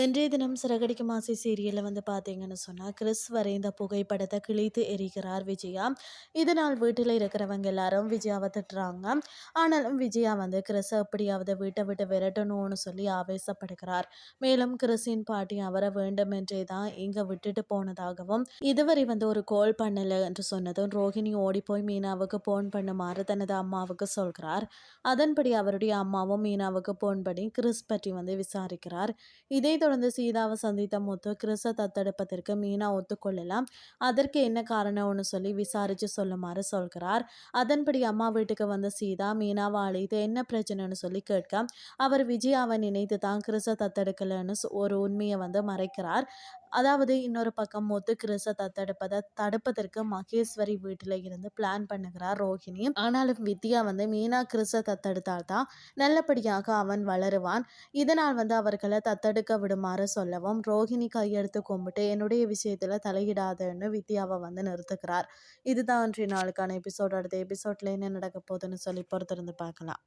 இன்றைய தினம் சிறகடிக்கும் ஆசை சீரியலில் வந்து பார்த்தீங்கன்னு சொன்னால் கிறிஸ் வரைந்த புகைப்படத்தை கிழித்து எரிக்கிறார் விஜயா. இதனால் வீட்டில் இருக்கிறவங்க எல்லாரும் விஜயாவை திட்டுறாங்க. ஆனாலும் விஜயா வந்து கிறிஸை எப்படியாவது வீட்டை விட்டு விரட்டணும்னு சொல்லி ஆவேசப்படுகிறார். மேலும் கிறிஸின் பாட்டி அவரை வேண்டும் என்றே தான் இங்கே விட்டுட்டு போனதாகவும் இதுவரை வந்து ஒரு கோல் பண்ணலை என்று சொன்னதும் ரோஹிணி ஓடி போய் மீனாவுக்கு போன் பண்ணுமாறு தனது அம்மாவுக்கு சொல்கிறார். அதன்படி அவருடைய அம்மாவும் மீனாவுக்கு போன் பண்ணி கிறிஸ் பற்றி வந்து விசாரிக்கிறார். இதே தொடர்ந்து சீதாவை சந்தித்த முத்து கிறிஸை தத்தெடுப்பதற்கு மீனா ஒத்துக்கொள்ளலாம். அதற்கு என்ன காரணம்னு சொல்லி விசாரித்து சொல்லுமாறு சொல்கிறார். அதன்படி அம்மா வீட்டுக்கு வந்த சீதா மீனாவை அழைத்து என்ன பிரச்சனைன்னு சொல்லி கேட்க அவர் விஜயாவை நினைத்து தான் கிறிஸை தத்தெடுக்கலன்னு ஒரு உண்மையை வந்து மறைக்கிறார். அதாவது இன்னொரு பக்கம் முத்து கிறிஸை தத்தெடுப்பதை தடுப்பதற்கு மகேஸ்வரி வீட்டில் இருந்து பிளான் பண்ணுகிறார் ரோஹிணி. ஆனாலும் வித்யா வந்து மீனா கிறிஸை தத்தெடுத்தால் தான் நல்லபடியாக அவன் வளருவான். இதனால் வந்து அவர்களை தத்தெடுக்க விடுமாறு சொல்லவும் ரோஹிணி கையெடுத்து கும்பிட்டு என்னுடைய விஷயத்தில் தலையிடாதுன்னு வித்யாவை வந்து நிறுத்துக்கிறார் இதுதான் இன்றைய நாளுக்கான எபிசோட் அடுத்த எபிசோட்ல என்ன நடக்க போகுதுன்னு சொல்லி பொறுத்திருந்து பார்க்கலாம்.